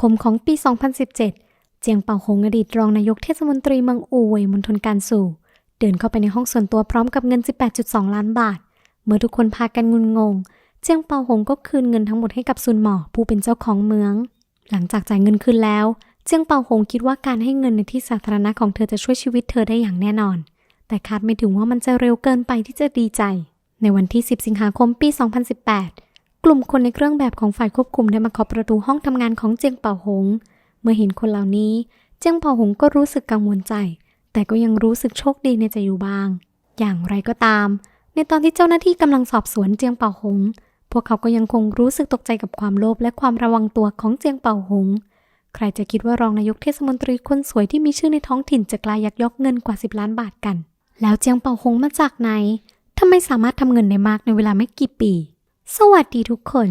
คมของปี 2017 เจียงเป่าหงอดีตรองนายกเทศมนตรีเมืองอู่เว่ยมณฑลการสู่ เดินเข้าไปในห้องส่วนตัวพร้อมกับเงิน 18.2 ล้านบาท เมื่อทุกคนพากันงุนงง เจียงเปาหงก็คืนเงินทั้งหมดให้กับซุนหมอผู้เป็นเจ้าของเมือง หลังจากจ่ายเงินคืนแล้ว เจียงเปาหงคิดว่าการให้เงินในที่สาธารณะของเธอจะช่วยชีวิตเธอได้อย่างแน่นอน แต่คาดไม่ถึงว่ามันจะเร็วเกินไปที่จะดีใจ ในวันที่ 10 สิงหาคมปี 2018 กลุ่มคนในเครื่องแบบของฝ่ายควบคุมได้มาเคาะประตูห้องทำงานของเจียงเปาหง เมื่อเห็นคนเหล่านี้ เจียงเปาหงก็รู้สึกกังวลใจ แต่ก็ยังรู้สึกโชคดีในใจอยู่บ้าง อย่างไรก็ตาม ในตอนที่เจ้าหน้าที่กำลังสอบสวนเจียงเปาหง พวกเขาก็ยังคงรู้สึกตกใจกับความโลภและความระวังตัวของเจียงเปาหง ใครจะคิดว่ารองนายกเทศมนตรีคนสวยที่มีชื่อในท้องถิ่นจะกลายยักยอกเงินกว่า 10 ล้านบาทกัน แล้วเจียงเปาหงมาจากไหนทำไมสามารถทำเงินได้มากในเวลาไม่กี่ปี สวัสดีทุกคน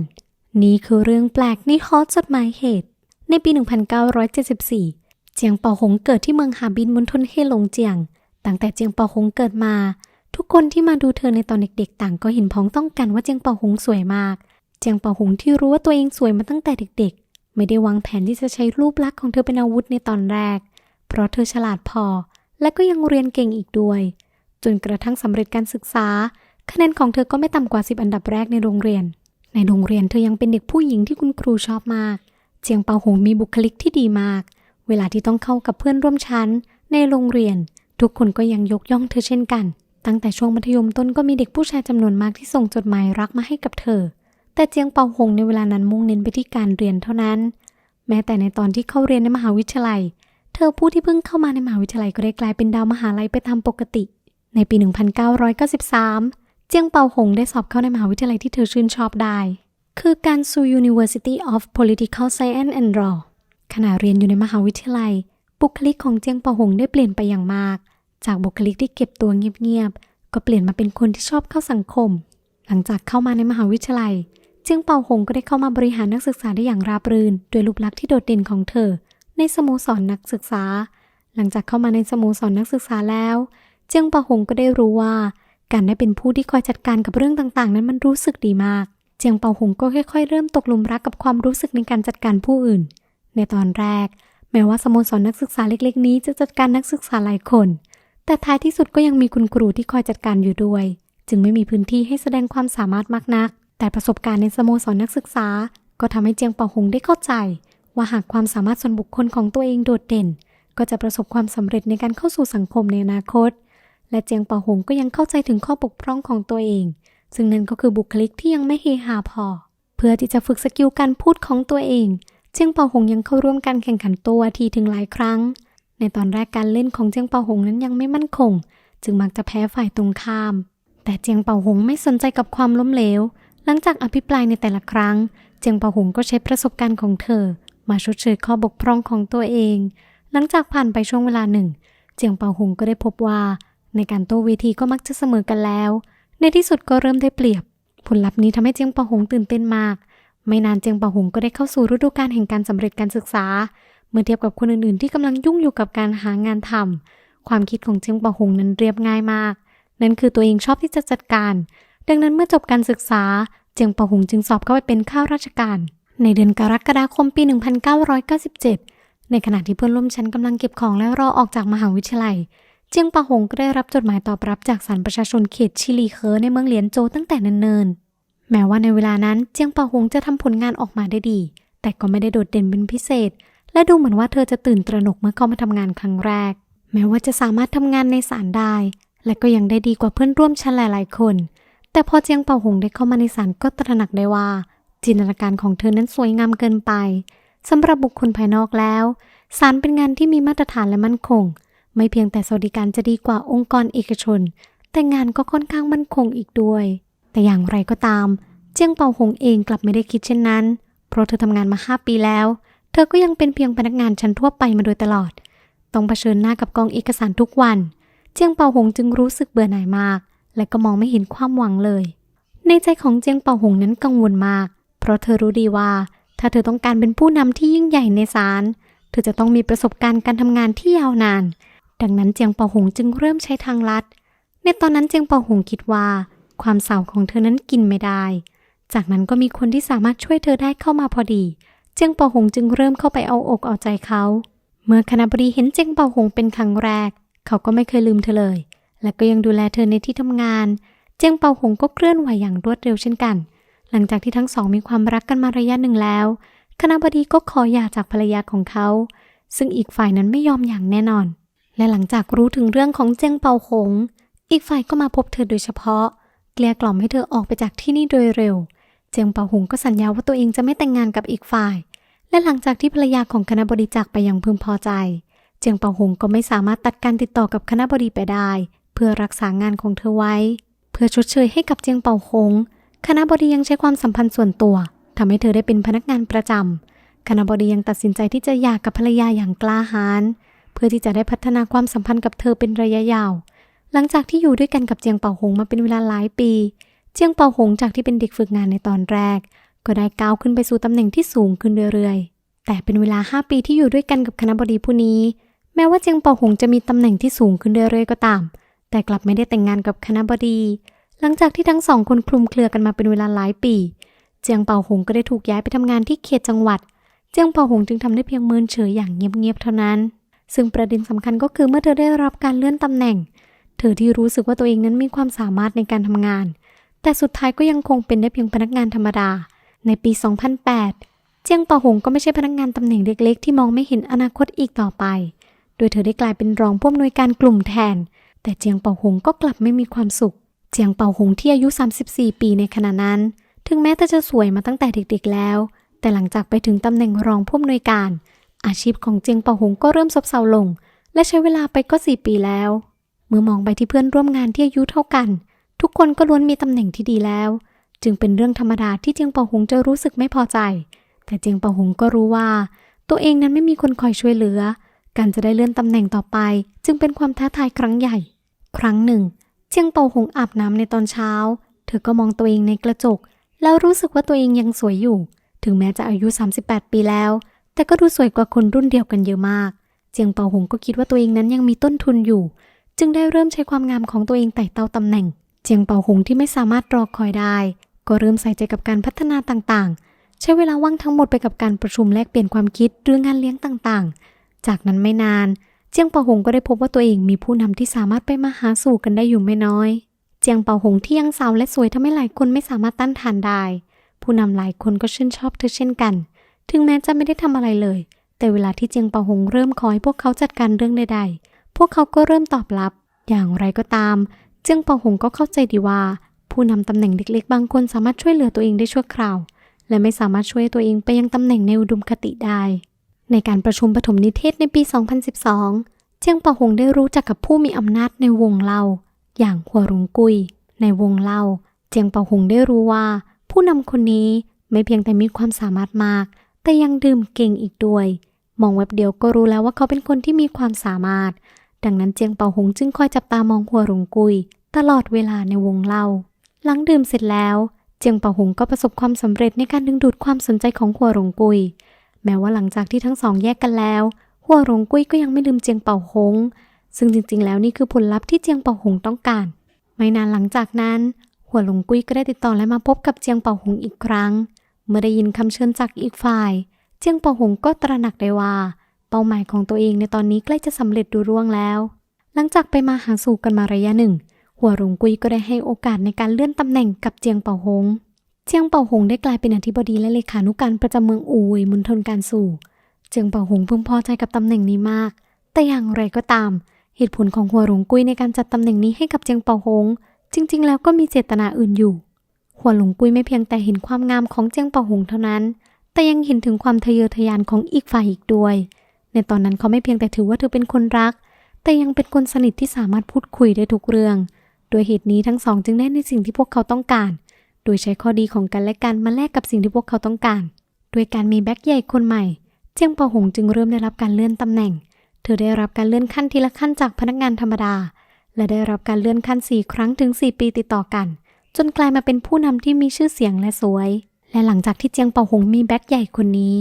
นี่คือเรื่องแปลกในฮอตจดหมายเหตุ ในปี 1974 เจียงเปาหงเกิดที่เมืองฮาบินมณฑลเฮหลงเจียง ตั้งแต่เจียงเปาหงเกิดมา ทุกคนที่มาดูเธอในตอนเด็กๆ ต่างก็เห็นพ้องต้องกันว่าเจียงเปาหงสวยมาก เจียงเปาหงที่รู้ว่าตัวเองสวยมาตั้งแต่เด็กๆ ไม่ได้วางแผนที่จะใช้รูปลักษณ์ของเธอเป็นอาวุธในตอนแรก เพราะเธอฉลาดพอ และก็ยังเรียนเก่งอีกด้วย จนกระทั่งสำเร็จการศึกษา คะแนนของเธอก็ไม่ต่ำกว่า 10 อันดับแรกในโรงเรียน ในโรงเรียนเธอยังเป็นเด็กผู้หญิงที่คุณครูชอบมาก เจียงเปาหงมีบุคลิกที่ดีมาก เวลาที่ต้องเข้ากับเพื่อนร่วมชั้น ในโรงเรียน ทุกคนก็ยังยกย่องเธอเช่นกัน ตั้งแต่ช่วงมัธยมต้นก็มีเด็กผู้ชายจำนวนมากที่ส่งจดหมายรักมาให้กับเธอ แต่เจียงเปาหงในเวลานั้นมุ่งเน้นไปที่การเรียนเท่านั้น แม้แต่ในตอนที่เข้าเรียนในมหาวิทยาลัย เธอผู้ที่เพิ่งเข้ามาในมหาวิทยาลัยก็ได้กลายเป็นดาวมหาลัยไปตามปกติ ในปี 1993 เจียงเปาหงได้สอบเข้าในมหาวิทยาลัยที่เธอชื่นชอบได้ คือการซู University of Political Science and Law ขณะเรียนอยู่ในมหาวิทยาลัย บุคลิกของเจียงเปาหงได้เปลี่ยนไปอย่างมาก จากบุคลิกที่เก็บตัวเงียบๆ ก็เปลี่ยนมาเป็นคนที่ชอบเข้าสังคม หลังจากเข้ามาในมหาวิทยาลัย เจียงเปาหงก็ได้เข้ามาบริหารนักศึกษาได้อย่างราบรื่นด้วยรูปลักษณ์ที่โดดเด่นของเธอ ในสโมสรนนักศึกษา หลังจากเข้ามาในสโมสรนนักศึกษาแล้ว เจียงเปาหงก็ได้รู้ว่า การได้เป็นผู้ที่คอยจัดการกับเรื่องต่างๆ นั้นมันรู้สึกดีมาก เจียงเปาหงก็ค่อย ๆ เริ่มตกหลุมรักกับความรู้สึกในการจัดการผู้อื่น ในตอนแรก แม้ว่าสโมสรนักศึกษาเล็ก ๆ นี้จะจัดการนักศึกษาหลายคน แต่ท้ายที่สุดก็ยังมีคุณครูที่คอยจัดการอยู่ด้วย จึงไม่มีพื้นที่ให้แสดงความสามารถมากนัก แต่ประสบการณ์ในสโมสรนักศึกษา ก็ทำให้เจียงเปาหงได้เข้าใจ ว่าหากความสามารถส่วนบุคคลของตัวเองโดดเด่น ก็จะประสบความสำเร็จในการเข้าสู่สังคมในอนาคต และเจียงเปาหงก็ยังเข้าใจถึงข้อบกพร่องของตัวเอง ซึ่งนั่นก็คือบุคลิกที่ยังไม่เฮฮาพอ เพื่อที่จะฝึกสกิลการพูดของตัวเอง เจียงเปาหงยังเข้าร่วมการแข่งขันตัวทีถึงหลายครั้ง ในตอนแรกการเล่นของเจียงเปาหงนั้นยังไม่มั่นคง จึงมักจะแพ้ฝ่ายตรงข้าม แต่เจียงเปาหงไม่สนใจกับความล้มเหลว หลังจากอภิปรายในแต่ละครั้ง เจียงเปาหงก็ใช้ประสบการณ์ของเธอ มาชดเชยข้อบกพร่องของตัวเอง หลังจากผ่านไปช่วงเวลาหนึ่ง เจียงเปาหงก็ได้พบว่า ในการโต้เวทีก็มักจะเสมอกันแล้ว ในที่สุดก็เริ่มได้เปรียบ ผลลัพธ์นี้ทำให้เจียงปาหงตื่นเต้นมาก ไม่นานเจียงปาหงก็ได้เข้าสู่ฤดูกาลแห่งการสำเร็จการศึกษา เมื่อเทียบกับคนอื่นๆ ที่กำลังยุ่งอยู่กับการหางานทำความคิดของเจียงปาหงนั้นเรียบง่ายมาก นั่นคือตัวเองชอบที่จะจัดการ ดังนั้นเมื่อจบการศึกษา เจียงปาหงจึงสอบเข้าไปเป็นข้าราชการ ในเดือนกรกฎาคมปี 1997ในขณะที่เพื่อนร่วมชั้นกำลังเก็บของและรอออกจากมหาวิทยาลัย จียงปาหงก็ได้รับจดหมายตอบรับจากสารประชาชนเขตชิลีเคอในเมืองเหลียนโจตั้งแต่เนิ่นๆ แม้ว่าในเวลานั้นเจียงปาหงจะทำผลงานออกมาได้ดี แต่ก็ไม่ได้โดดเด่นเป็นพิเศษ และดูเหมือนว่าเธอจะตื่นตระหนกเมื่อเข้ามาทำงานครั้งแรก แม้ว่าจะสามารถทำงานในศาลได้ และก็ยังได้ดีกว่าเพื่อนร่วมชั้นหลายๆ คน แต่พอเจียงเปาหงได้เข้ามาในศาลก็ตระหนักได้ว่า จินตนาการของเธอนั้นสวยงามเกินไปสำหรับบุคคลภายนอกแล้วศาลเป็นงานที่มีมาตรฐานและมั่นคง ไม่เพียงแต่สวัสดิการจะดีกว่าองค์กรเอกชน แต่งานก็ค่อนข้างมั่นคงอีกด้วย แต่อย่างไรก็ตาม เจียงเปาหงเองกลับไม่ได้คิดเช่นนั้น เพราะเธอทำงานมา 5 ปีแล้ว เธอก็ยังเป็นเพียงพนักงานชั้นทั่วไปมาโดยตลอด ต้องเผชิญหน้ากับกองเอกสารทุกวัน เจียงเปาหงจึงรู้สึกเบื่อหน่ายมาก และก็มองไม่เห็นความหวังเลย ในใจของเจียงเปาหงนั้นกังวลมาก เพราะเธอรู้ดีว่า ถ้าเธอต้องการเป็นผู้นำที่ยิ่งใหญ่ในศาลเธอจะต้องมีประสบการณ์การทำงานที่ยาวนาน ดังนั้นเจียงเปาหงจึงเริ่มใช้ทางลัด ในตอนนั้นเจียงเปาหงคิดว่า ความเศร้าของเธอนั้นกินไม่ได้ จากนั้นก็มีคนที่สามารถช่วยเธอได้เข้ามาพอดี เจียงเปาหงจึงเริ่มเข้าไปเอาอกเอาใจเขา เมื่อคณะบดีเห็นเจียงเปาหงเป็นครั้งแรก เขาก็ไม่เคยลืมเธอเลย และก็ยังดูแลเธอในที่ทำงาน เจียงเปาหงก็เคลื่อนไหวอย่างรวดเร็วเช่นกัน หลังจากที่ทั้งสองมีความรักกันมาระยะหนึ่งแล้ว คณะบดีก็ขอหย่าจากภรรยาของเขา ซึ่งอีกฝ่ายนั้นไม่ยอมอย่างแน่นอน และหลังจากรู้ถึงเรื่องของเจียงเปาหง อีกฝ่ายก็มาพบเธอโดยเฉพาะ เกลี้ยกล่อมให้เธอออกไปจากที่นี่โดยเร็ว เจียงเปาหงก็สัญญาว่าตัวเองจะไม่แต่งงานกับอีกฝ่าย และหลังจากที่ภรรยาของคณะบดีจากไปอย่างพึงพอใจ เจียงเปาหงก็ไม่สามารถตัดการติดต่อกับคณะบดีไปได้ เพื่อรักษางานของเธอไว้ เพื่อชดเชยให้กับเจียงเปาหง คณะบดียังใช้ความสัมพันธ์ส่วนตัวทำให้เธอได้เป็นพนักงานประจำคณะบดียังตัดสินใจที่จะหย่ากับภรรยาอย่างกล้าหาญ เพื่อที่จะได้พัฒนาความสัมพันธ์กับเธอเป็นระยะยาว หลังจากที่อยู่ด้วยกันกับเจียงเป่าหงมาเป็นเวลาหลายปี เจียงเป่าหงจากที่เป็นเด็กฝึกงานในตอนแรก ก็ได้ก้าวขึ้นไปสู่ตำแหน่งที่สูงขึ้นเรื่อยๆ แต่เป็นเวลา 5 ปีที่อยู่ด้วยกันกับคณะบดีผู้นี้ แม้ว่าเจียงเป่าหงจะมีตำแหน่งที่สูงขึ้นเรื่อยๆ ก็ตาม แต่กลับไม่ได้แต่งงานกับคณะบดี หลังจากที่ทั้งสองคนคลุมเครือกันมาเป็นเวลาหลายปี เจียงเป่าหงก็ได้ถูกย้ายไปทำงานที่เขตจังหวัด เจียงเป่าหงจึงทำได้เพียงเมินเฉยอย่างเงียบๆเท่านั้น ซึ่งประเด็นสำคัญก็คือเมื่อเธอได้รับการเลื่อนตำแหน่ง เธอที่รู้สึกว่าตัวเองนั้นมีความสามารถในการทำงาน แต่สุดท้ายก็ยังคงเป็นได้เพียงพนักงานธรรมดา ในปี 2008 เจียงเปาหงก็ไม่ใช่พนักงานตำแหน่งเล็ก ๆ ที่มองไม่เห็นอนาคตอีกต่อไป โดยเธอได้กลายเป็นรองผู้อำนวยการกลุ่มแทน แต่เจียงเปาหงก็กลับไม่มีความสุข เจียงเปาหงที่อายุ 34 ปีในขณะนั้น ถึงแม้เธอจะสวยมาตั้งแต่เด็กๆแล้ว แต่หลังจากไปถึงตำแหน่งรองผู้อำนวยการ อาชีพของเจียงเปาหงก็เริ่มซบเซาลง และใช้เวลาไปก็4ปีแล้ว เมื่อมองไปที่เพื่อนร่วมงานที่อายุเท่ากัน ทุกคนก็ล้วนมีตำแหน่งที่ดีแล้ว จึงเป็นเรื่องธรรมดาที่เจียงเปาหงจะรู้สึกไม่พอใจ แต่เจียงเปาหงก็รู้ว่า ตัวเองนั้นไม่มีคนคอยช่วยเหลือ การจะได้เลื่อนตำแหน่งต่อไป จึงเป็นความท้าทายครั้งใหญ่ ครั้งหนึ่ง เจียงเปาหงอาบน้ำในตอนเช้า เธอก็มองตัวเองในกระจก แล้วรู้สึกว่าตัวเองยังสวยอยู่ ถึงแม้จะอายุ 38 ปีแล้ว แต่ก็ดูสวยกว่าคนรุ่นเดียวกันเยอะมาก เจียงเปาหงก็คิดว่าตัวเองนั้นยังมีต้นทุนอยู่ จึงได้เริ่มใช้ความงามของตัวเองไต่เต้าตำแหน่ง เจียงเปาหงที่ไม่สามารถรอคอยได้ ก็เริ่มใส่ใจกับการพัฒนาต่างๆ ใช้เวลาว่างทั้งหมดไปกับการประชุมแลกเปลี่ยนความคิดหรืองานเลี้ยงต่างๆ จากนั้นไม่นาน เจียงเปาหงก็ได้พบว่าตัวเองมีผู้นำที่สามารถไปมาหาสู่กันได้อยู่ไม่น้อย เจียงเปาหงที่ยังสาวและสวยทำให้หลายคนไม่สามารถต้านทานได้ ผู้นำหลายคนก็ชื่นชอบเธอเช่นกัน ถึงแม้จะไม่ได้ทำอะไรเลย แต่เวลาที่เจียงเปาหงเริ่มขอให้พวกเขาจัดการเรื่องใดๆ พวกเขาก็เริ่มตอบรับ อย่างไรก็ตาม เจียงเปาหงก็เข้าใจดีว่า ผู้นำตำแหน่งเล็กๆ บางคนสามารถช่วยเหลือตัวเองได้ชั่วคราว และไม่สามารถช่วยตัวเองไปยังตำแหน่งในอุดมคติได้ ในการประชุมปฐมนิเทศในปี 2012 เจียงเปาหงได้รู้จักกับผู้มีอำนาจในวงเล่า อย่างหัวหลงกุย ในวงเล่า เจียงเปาหงได้รู้ว่า ผู้นำคนนี้ไม่เพียงแต่มีความสามารถมาก แต่ยังดื่มเก่งอีกด้วย มองเว็บเดียวก็รู้แล้วว่าเขาเป็นคนที่มีความสามารถ ดังนั้นเจียงเปาหงจึงคอยจับตามองหัวหลงกุย ตลอดเวลาในวงเล่า หลังดื่มเสร็จแล้ว เจียงเปาหงก็ประสบความสำเร็จในการดึงดูดความสนใจของหัวหลงกุย แม้ว่าหลังจากที่ทั้งสองแยกกันแล้ว หัวหลงกุยก็ยังไม่ลืมเจียงเปาหง ซึ่งจริงๆ แล้วนี่คือผลลัพธ์ที่เจียงเปาหงต้องการ ไม่นานหลังจากนั้น หัวหลงกุยก็ได้ติดต่อและมาพบกับเจียงเปาหงอีกครั้ง เมื่อได้ยินคำเชิญจากอีกฝ่าย เจียงเปาหงก็ตระหนักได้ว่า เป้าหมายของตัวเองในตอนนี้ใกล้จะสำเร็จดูร่วงแล้ว หลังจากไปมาหาสู่กันมาระยะหนึ่ง หัวหลงกุยก็ได้ให้โอกาสในการเลื่อนตำแหน่งกับเจียงเปาหง เจียงเปาหงได้กลายเป็นอธิบดีและเลขานุการประจำเมืองอูยมณฑลการสู่ เจียงเปาหงพึงพอใจกับตำแหน่งนี้มาก แต่อย่างไรก็ตาม เหตุผลของหัวหลงกุยในการจัดตำแหน่งนี้ให้กับเจียงเปาหง จริง ๆ แล้วก็มีเจตนาอื่นอยู่ หัวหลงกุยไม่เพียงแต่เห็นความงามของเจียงเปาหงเท่านั้น แต่ยังเห็นถึงความทะเยอทะยานของอีกฝ่ายอีกด้วย ในตอนนั้นเขาไม่เพียงแต่ถือว่าเธอเป็นคนรัก แต่ยังเป็นคนสนิทที่สามารถพูดคุยได้ทุกเรื่อง โดยเหตุนี้ทั้งสองจึงได้ในสิ่งที่พวกเขาต้องการ โดยใช้ข้อดีของกันและกันมาแลกกับสิ่งที่พวกเขาต้องการ ด้วยการมีแบ็คใหญ่คนใหม่ เจียงเปาหงจึงเริ่มได้รับการเลื่อนตำแหน่ง เธอได้รับการเลื่อนขั้นทีละขั้นจากพนักงานธรรมดา และได้รับการเลื่อนขั้น4ครั้งถึง 4 ปีติดต่อกัน จนกลายมาเป็นผู้นำที่มีชื่อเสียงและสวย และหลังจากที่เจียงเปาหงมีแบ็คใหญ่คนนี้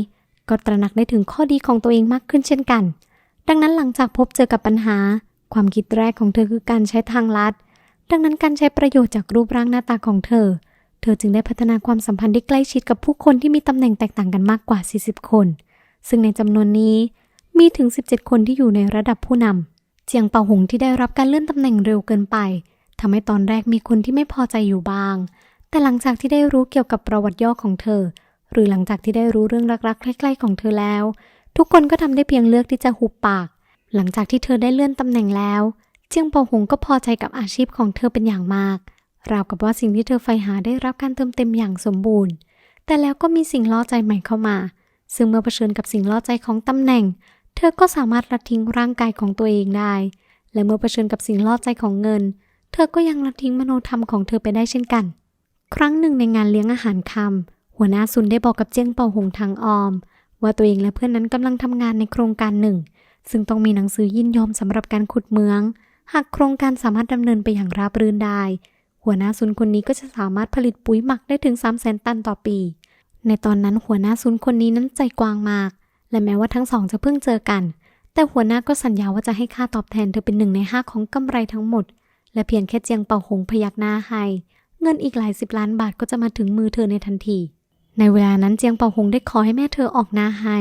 ก็ตระหนักได้ถึงข้อดีของตัวเองมากขึ้นเช่นกัน ดังนั้นหลังจากพบเจอกับปัญหา ความคิดแรกของเธอคือการใช้ทางลัด ดังนั้นการใช้ประโยชน์จากรูปร่างหน้าตาของเธอ เธอจึงได้พัฒนาความสัมพันธ์ได้ใกล้ชิดกับผู้คนที่มีตำแหน่งแตกต่างกันมากกว่า 40 คน ซึ่งในจำนวนนี้มีถึง 17 คนที่อยู่ในระดับผู้นำเจียงเป่าหงที่ได้รับการเลื่อนตำแหน่งเร็วเกินไป ทำให้ตอนแรกมีคนที่ไม่พอใจอยู่บ้าง แต่หลังจากที่ได้รู้เกี่ยวกับประวัติย่อของเธอ หรือหลังจากที่ได้รู้เรื่องรักๆใกล้ๆของเธอแล้ว ทุกคนก็ทำได้เพียงเลือกที่จะหุบปาก หลังจากที่เธอได้เลื่อนตำแหน่งแล้ว เจียงป่าหงก็พอใจกับอาชีพของเธอเป็นอย่างมาก ราวกับว่าสิ่งที่เธอใฝ่หาได้รับการเติมเต็มอย่างสมบูรณ์ แต่แล้วก็มีสิ่งล่อใจใหม่เข้ามา ซึ่งเมื่อเผชิญกับสิ่งล่อใจของตำแหน่ง เธอก็สามารถละทิ้งร่างกายของตัวเองได้ และเมื่อเผชิญกับสิ่งล่อใจของเงิน เธอก็ยังละทิ้งมโนธรรมของเธอไปได้เช่นกัน ครั้งหนึ่งในงานเลี้ยงอาหารค่ำหัวหน้าซุนได้บอกกับเจียงเปาหงทางออม ว่าตัวเองและเพื่อนนั้นกำลังทำงานในโครงการหนึ่ง ซึ่งต้องมีหนังสือยินยอมสำหรับการขุดเมือง หากโครงการสามารถดำเนินไปอย่างราบรื่นได้ หัวหน้าซุนคนนี้ก็จะสามารถผลิตปุ๋ยหมักได้ถึง3 0 0 0 0 0ตันต่อปี ในตอนนั้นหัวหน้าซุนคนนี้นั้นใจกว้างมาก และแม้ว่าทั้งสองจะเพิ่งเจอกัน แต่หัวหน้าก็สัญญาว่าจะให้ค่าตอบแทนเธอเป็นหนึ่งในห้าของกำไรทั้งหมด และเพียงแค่เจียงเป่าหงพยักหน้าให้ เงินอีกหลายสิบล้านบาทก็จะมาถึงมือเธอในทันที ในเวลานั้นเจียงเป่าหงได้ขอให้แม่เธอออกหน้าให้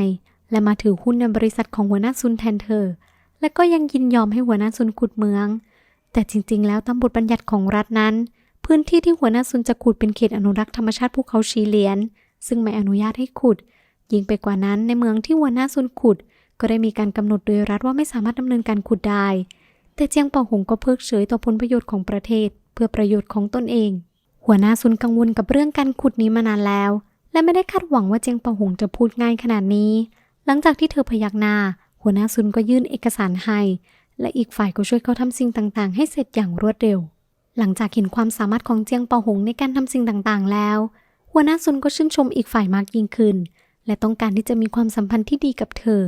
และมาถือหุ้นในบริษัทของหัวหน้าซุนแทนเธอ และก็ยังยินยอมให้หัวหน้าซุนขุดเมือง แต่จริงๆ แล้วตามบทบัญญัติของรัฐนั้น พื้นที่ที่หัวหน้าซุนจะขุดเป็นเขตอนุรักษ์ธรรมชาติภูเขาชีเลียน ซึ่งไม่อนุญาตให้ขุด ยิ่งไปกว่านั้นในเมืองที่หัวหน้าซุนขุด ก็ได้มีการกำหนดโดยรัฐว่าไม่สามารถดำเนินการขุดได้ แต่เจียงเป่าหงก็เพิกเฉยต่อผลประโยชน์ของประเทศ เพื่อประโยชน์ของตนเอง หัวหน้าซุนกังวลกับเรื่องการขุดนี้มานานแล้ว และไม่ได้คาดหวังว่าเจียงเป่าหงจะพูดง่ายขนาดนี้ หลังจากที่เธอพยักหน้า หัวหน้าซุนก็ยื่นเอกสารให้ และอีกฝ่ายก็ช่วยเขาทำสิ่งต่างๆ ให้เสร็จอย่างรวดเร็ว หลังจากเห็นความสามารถของเจียงเป่าหงในการทำสิ่งต่างๆ แล้ว หัวหน้าซุนก็ชื่นชมอีกฝ่ายมากยิ่งขึ้น และต้องการที่จะมีความสัมพันธ์ที่ดีกับเธอ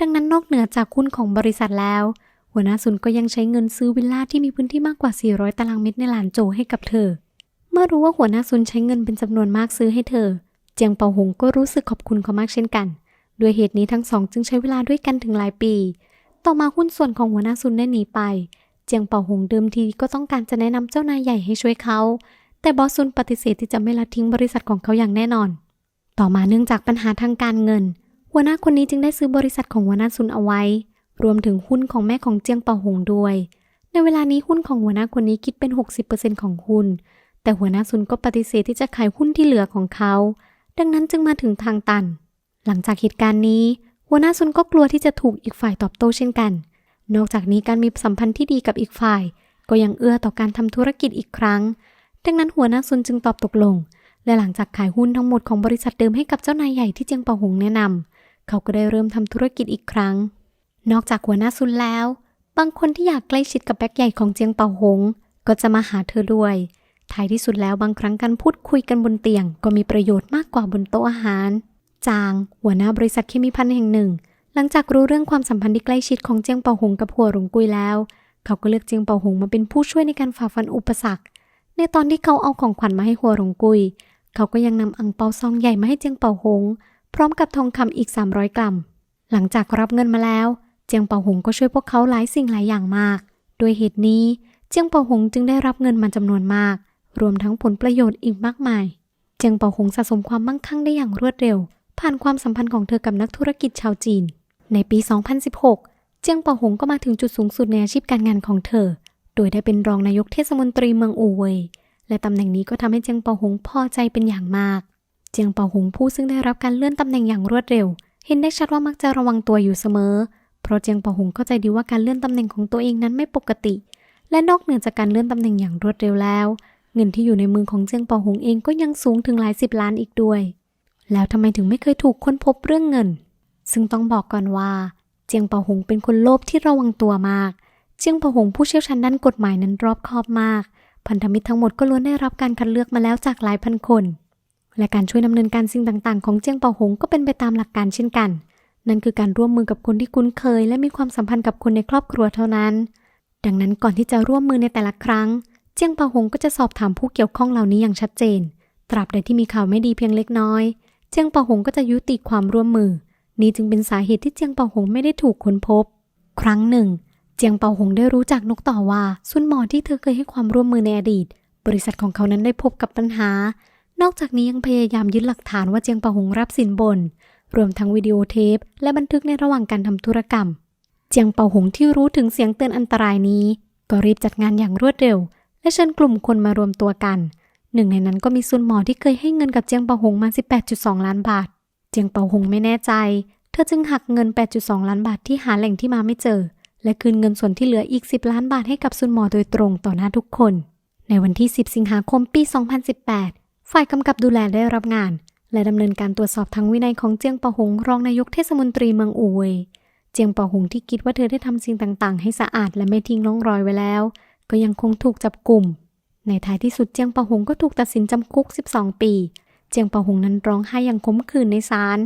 ดังนั้นนอกเหนือจากหุ้นของบริษัทแล้ว หัวหน้าซุนก็ยังใช้เงินซื้อวิลล่าที่มีพื้นที่มากกว่า 400 ตารางเมตรในหลานโจให้กับเธอ เมื่อรู้ว่าหัวหน้าซุนใช้เงินเป็นจำนวนมากซื้อให้เธอ เจียงเปาหงก็รู้สึกขอบคุณเขามากเช่นกัน ด้วยเหตุนี้ทั้งสองจึงใช้เวลาด้วยกันถึงหลายปี ต่อมาหุ้นส่วนของหัวหน้าซุนได้หนีไป เจียงเปาหงเดิมทีก็ต้องการจะแนะนำเจ้านายใหญ่ให้ช่วยเขา แต่บอสซุนปฏิเสธที่จะไม่ละทิ้งบริษัทของเขาอย่างแน่นอน ต่อมาเนื่องจากปัญหาทางการเงิน หัวหน้าคนนี้จึงได้ซื้อบริษัทของหัวหน้าซุนเอาไว้ รวมถึงหุ้นของแม่ของเจียงเปาหงด้วย ในเวลานี้หุ้นของหัวหน้าคนนี้คิดเป็น 60%ของหุ้น แต่หัวหน้าซุนก็ปฏิเสธที่จะขายหุ้นที่เหลือของเขา ดังนั้นจึงมาถึงทางตัน หลังจากเหตุการณ์นี้ หัวหน้าซุนก็กลัวที่จะถูกอีกฝ่ายตอบโต้เช่นกัน นอกจากนี้การมีสัมพันธ์ที่ดีกับอีกฝ่าย ก็ยังเอื้อต่อการทำธุรกิจอีกครั้ง ดังนั้นหัวหน้าซุนจึงตอบตกลง และหลังจากขายหุ้นทั้งหมดของบริษัทเดิมให้กับเจ้านายใหญ่ที่เจียงเปาหงแนะนำเขาก็ได้เริ่มทำธุรกิจอีกครั้ง นอกจากหัวหน้าซุนแล้ว บางคนที่อยากใกล้ชิดกับแบ็กใหญ่ของเจียงเปาหง ก็จะมาหาเธอด้วย ท้ายที่สุดแล้วบางครั้งการพูดคุยกันบนเตียง ก็มีประโยชน์มากกว่าบนโต๊ะอาหาร จาง หัวหน้าบริษัทเคมีพันแห่งหนึ่ง หลังจากรู้เรื่องความสัมพันธ์ที่ใกล้ชิดของเจียงเปาหงกับหัวหลงกุยแล้ว เขาก็เลือกเจียงเปาหงมาเป็นผู้ช่วยในการฝ่าฟันอุปสรรค ในตอนที่เขาเอาของขวัญมาให้หัวหลงกุย เขาก็ยังนำอังเปาซองใหญ่มาให้เจียงเปาหง พร้อมกับทองคำอีก 300 กรัม หลังจากรับเงินมาแล้ว จียงเปาหงก็ช่วยพวกเขาหลายสิ่งหลายอย่างมาก ด้วยเหตุนี้เจียงเปาหงจึงได้รับเงินมาจำนวนมาก รวมทั้งผลประโยชน์อีกมากมาย เจียงเปาหงสะสมความมั่งคั่งได้อย่างรวดเร็ว ผ่านความสัมพันธ์ของเธอกับนักธุรกิจชาวจีน ในปี 2016 เจียงเปาหงก็มาถึงจุดสูงสุดในอาชีพการงานของเธอ โดยได้เป็นรองนายกเทศมนตรีเมืองอูเวย และตำแหน่งนี้ก็ทำให้เจียงเปาหงพอใจเป็นอย่างมาก เจียงเปาหงผู้ซึ่งได้รับการเลื่อนตำแหน่งอย่างรวดเร็ว เห็นได้ชัดว่ามักจะระวังตัวอยู่เสมอ เพราะเจียงปาหงเข้าใจดีว่าการเลื่อนตำแหน่งของตัวเองนั้นไม่ปกติ และนอกเหนือจากการเลื่อนตำแหน่งอย่างรวดเร็วแล้ว เงินที่อยู่ในมือของเจียงปาหงเองก็ยังสูงถึงหลายสิบล้านอีกด้วย แล้วทำไมถึงไม่เคยถูกค้นพบเรื่องเงิน ซึ่งต้องบอกก่อนว่า เจียงปาหงเป็นคนโลภที่ระวังตัวมาก เจียงปาหงผู้เชี่ยวชาญด้านกฎหมายนั้นรอบคอบมาก พันธมิตรทั้งหมดก็ล้วนได้รับการคัดเลือกมาแล้วจากหลายพันคน และการช่วยดำเนินการสิ่งต่างๆ ของเจียงปาหงก็เป็นไปตามหลักการเช่นกัน นั่นคือการร่วมมือกับคนที่คุ้นเคย และมีความสัมพันธ์กับคนในครอบครัวเท่านั้น ดังนั้นก่อนที่จะร่วมมือในแต่ละครั้ง เจียงเปาหงก็จะสอบถามผู้เกี่ยวข้องเหล่านี้อย่างชัดเจน ตราบใดที่มีข่าวไม่ดีเพียงเล็กน้อย เจียงเปาหงก็จะยุติความร่วมมือ นี่จึงเป็นสาเหตุที่เจียงเปาหงไม่ได้ถูกค้นพบ ครั้งหนึ่ง เจียงเปาหงได้รู้จากนกต่อว่าซุนหมอที่เธอเคยให้ความร่วมมือในอดีต บริษัทของเขานั้นได้พบกับปัญหา นอกจากนี้ยังพยายามยึดหลักฐานว่าเจียงเปาหงรับสินบน รวมทั้งวิดีโอเทป และบันทึกในระหว่างการทำธุรกรรม เจียงเปาหงที่รู้ถึงเสียงเตือนอันตรายนี้ ก็รีบจัดงานอย่างรวดเร็ว และเชิญกลุ่มคนมารวมตัวกัน หนึ่งในนั้นก็มีซุนหมอที่เคยให้เงินกับเจียงเปาหงมา 18.2 ล้านบาท เจียงเปาหงไม่แน่ใจ เธอจึงหักเงิน 8.2 ล้านบาทที่หาแหล่งที่มาไม่เจอ และคืนเงินส่วนที่เหลืออีก 10 ล้านบาทให้กับซุนหมอโดยตรงต่อหน้าทุกคน ในวันที่ 10 สิงหาคมปี 2018 ฝ่ายกำกับดูแลได้รับงาน และดำเนินการตรวจสอบทางวินัยของเจียงปาหงรองนายกเทศมนตรีเมืองอู่เวยเจียงปาหงที่คิดว่าเธอได้ทำสิ่งต่างๆ ให้สะอาดและไม่ทิ้งร่องรอยไว้แล้ว ก็ยังคงถูกจับกลุ่ม ในท้ายที่สุดเจียงปาหงก็ถูกตัดสินจำคุก 12 ปี เจียงปาหงนั้นร้องไห้อย่างขมขื่นในศาล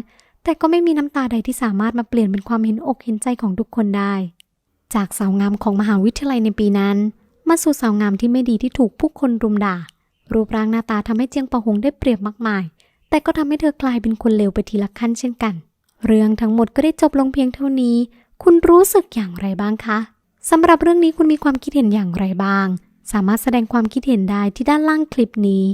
แต่ก็ไม่มีน้ำตาใดที่สามารถมาเปลี่ยนเป็นความเห็นอกเห็นใจของทุกคนได้ จากสาวงามของมหาวิทยาลัยในปีนั้นมาสู่สาวงามที่ไม่ดีที่ถูกผู้คนรุมด่า รูปร่างหน้าตาทำให้เจียงปาหงได้เปรียบมากมาย แต่ก็ทำให้เธอกลายเป็นคนเลวไปทีละขั้นเช่นกัน เรื่องทั้งหมดก็ได้จบลงเพียงเท่านี้ คุณรู้สึกอย่างไรบ้างคะสำหรับเรื่องนี้คุณมีความคิดเห็นอย่างไรบ้าง สามารถแสดงความคิดเห็นได้ที่ด้านล่างคลิปนี้